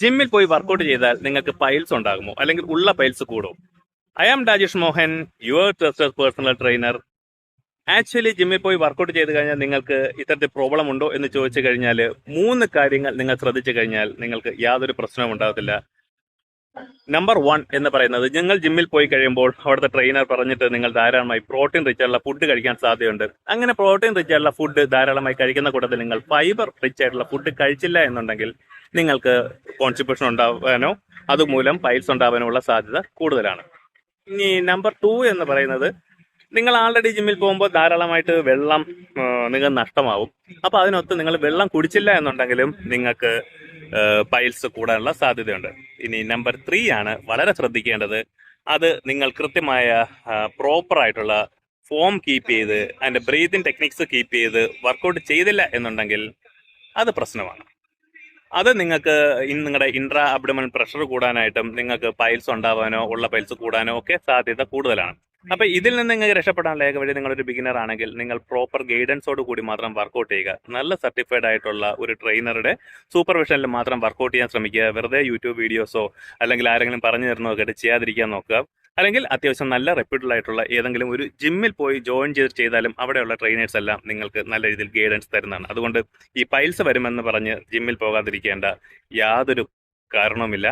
ജിമ്മിൽ പോയി വർക്കൗട്ട് ചെയ്താൽ നിങ്ങൾക്ക് പൈൽസ് ഉണ്ടാകുമോ? അല്ലെങ്കിൽ ഉള്ള piles കൂടുമോ? I am Rajesh Mohan your trusted personal trainer actually ജിമ്മിൽ പോയി വർക്കൗട്ട് ചെയ്ത് കഴിഞ്ഞാൽ നിങ്ങൾക്ക് ഇത്തരത്തിൽ പ്രോബ്ലം ഉണ്ടോ എന്ന് ചോദിച്ചു കഴിഞ്ഞാൽ മൂന്ന് കാര്യങ്ങൾ നിങ്ങൾ ശ്രദ്ധിച്ചു കഴിഞ്ഞാൽ നിങ്ങൾക്ക് യാതൊരു പ്രശ്നവും ഉണ്ടാകത്തില്ല. നമ്പർ വൺ എന്ന് പറയുന്നത് നിങ്ങൾ ജിമ്മിൽ പോയി കഴിയുമ്പോൾ അവിടുത്തെ ട്രെയിനർ പറഞ്ഞിട്ട് നിങ്ങൾ ധാരാളമായി പ്രോട്ടീൻ റിച്ച് ആയിട്ടുള്ള ഫുഡ് കഴിക്കാൻ സാധ്യതയുണ്ട്. അങ്ങനെ പ്രോട്ടീൻ റിച്ച് ആയിട്ടുള്ള ഫുഡ് ധാരാളമായി കഴിക്കുന്ന കൂട്ടത്തിൽ നിങ്ങൾ ഫൈബർ റിച്ച് ആയിട്ടുള്ള ഫുഡ് കഴിച്ചില്ല എന്നുണ്ടെങ്കിൽ നിങ്ങൾക്ക് കോൺസ്റ്റിപ്പേഷൻ ഉണ്ടാവാനോ അതുമൂലം പൈൽസ് ഉണ്ടാവാനോ ഉള്ള സാധ്യത കൂടുതലാണ്. ഇനി നമ്പർ ടു എന്ന് പറയുന്നത് നിങ്ങൾ ആൾറെഡി ജിമ്മിൽ പോകുമ്പോൾ ധാരാളമായിട്ട് വെള്ളം നിങ്ങൾ നഷ്ടമാവും. അപ്പോൾ അതിനൊത്ത് നിങ്ങൾ വെള്ളം കുടിച്ചില്ല എന്നുണ്ടെങ്കിലും നിങ്ങൾക്ക് പൈൽസ് കൂടാനുള്ള സാധ്യതയുണ്ട്. ഇനി നമ്പർ ത്രീ ആണ് വളരെ ശ്രദ്ധിക്കേണ്ടത്. അത് നിങ്ങൾ കൃത്യമായ പ്രോപ്പർ ആയിട്ടുള്ള ഫോം കീപ്പ് ചെയ്ത് അതിന്റെ ബ്രീതിങ് ടെക്നിക്സ് കീപ്പ് ചെയ്ത് വർക്കൗട്ട് ചെയ്തില്ല എന്നുണ്ടെങ്കിൽ അത് പ്രശ്നമാണ്. അത് നിങ്ങൾക്ക് ഇന്ന് നിങ്ങളുടെ ഇൻട്രാ അബ്ഡമൻ പ്രഷർ കൂടാനായിട്ടും നിങ്ങൾക്ക് പൈൽസ് ഉണ്ടാവാനോ ഉള്ള പൈൽസ് കൂടാനോ ഒക്കെ സാധ്യത കൂടുതലാണ്. അപ്പൊ ഇതിൽ നിന്ന് നിങ്ങൾക്ക് രക്ഷപ്പെടാനുള്ള ഏക വഴി നിങ്ങളൊരു ബിഗിനർ ആണെങ്കിൽ നിങ്ങൾ പ്രോപ്പർ ഗൈഡൻസോട് കൂടി മാത്രം വർക്ക്ഔട്ട് ചെയ്യുക. നല്ല സർട്ടിഫൈഡ് ആയിട്ടുള്ള ഒരു ട്രെയിനറുടെ സൂപ്പർവിഷനിൽ മാത്രം വർക്ക്ഔട്ട് ചെയ്യാൻ ശ്രമിക്കുക. വെറുതെ യൂട്യൂബ് വീഡിയോസോ അല്ലെങ്കിൽ ആരെങ്കിലും പറഞ്ഞു തരുന്നോ കേട്ട് ചെയ്യാതിരിക്കാൻ നോക്കുക. അല്ലെങ്കിൽ അത്യാവശ്യം നല്ല റെപ്യൂട്ടഡ് ആയിട്ടുള്ള ഏതെങ്കിലും ഒരു ജിമ്മിൽ പോയി ജോയിൻ ചെയ്ത് ചെയ്താലും അവിടെയുള്ള ട്രെയിനേഴ്സ് എല്ലാം നിങ്ങൾക്ക് നല്ല രീതിയിൽ ഗൈഡൻസ് തരുന്നതാണ്. അതുകൊണ്ട് ഈ പൈൽസ് വരുമെന്ന് പറഞ്ഞ് ജിമ്മിൽ പോകാതിരിക്കേണ്ട യാതൊരു കാരണവുമില്ല.